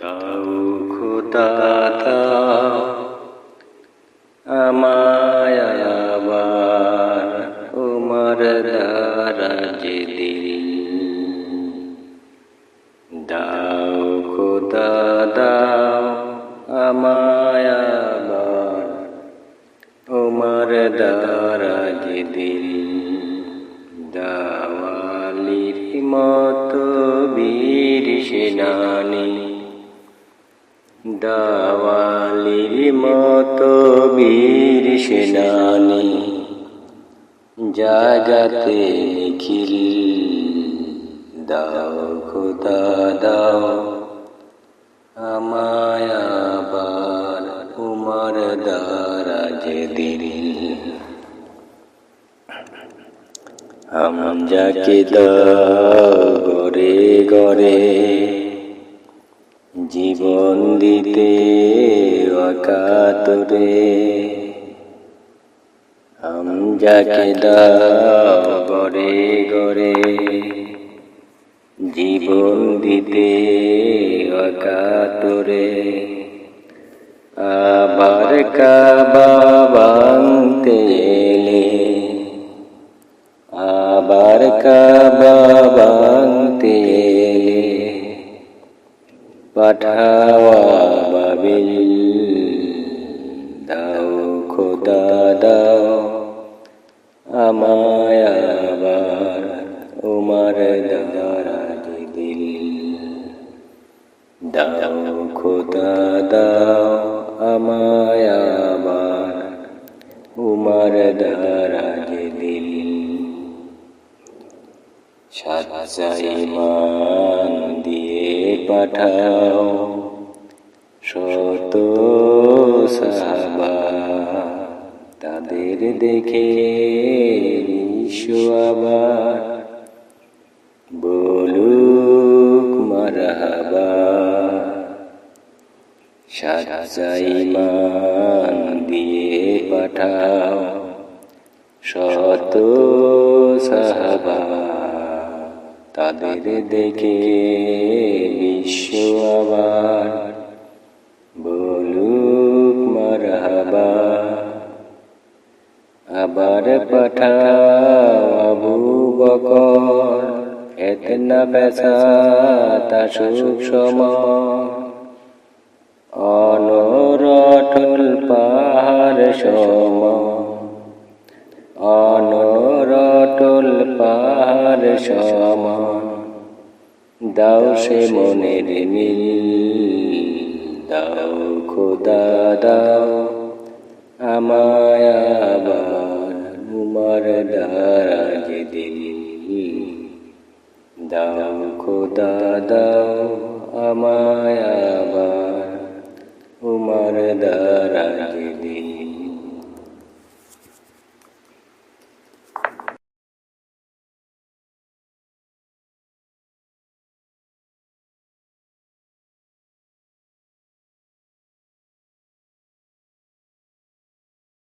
দাও, খোদা দাও, আমায় আবার উমর দারাজ দিল দাও, খোদা দাও, আমায় আবার উমর দারাজ দিল দাওয়ালির মতো বীর সেনানী দাওয়ালির মতো বীর সেনানী, জাগাতে নিখিল, দাও খোদা, দাও। আমায় আবার উমর দারাজ দিল হাম যাকে দাও গরে গরে জীবন দিতে অকাতরে দাও গরে গরে জীবন দিতে অকাতরে আবার কাবা পাঠাওয়া বাবিল দাও খোদা দাও আমায় আবার উমার দারাজ দিল দাও খোদা দাও আমায় আবার উমার দারাজ দিল সাজা ইমান দিয়ে পাঠাও। শত সাহাবা, তাদের দেখে বিশ্ব আবার। বলুক মারহাবা সাজা ইমান দিয়ে পাঠাও। শত সাহাবা তাদের দেখে বিশ্ব আবার। বলুক মারহাবা। আবার পাঠাও আবু বকর। এতনা পেশা তা সুখ সময়। অনরটল পাহাড় সম সমান। দাও সে মনের মিল, দাও খোদা, দাও আমায় আবার উমার দারাজ দিল দাও খোদা, দাও আমায় উমার দারাজ দিল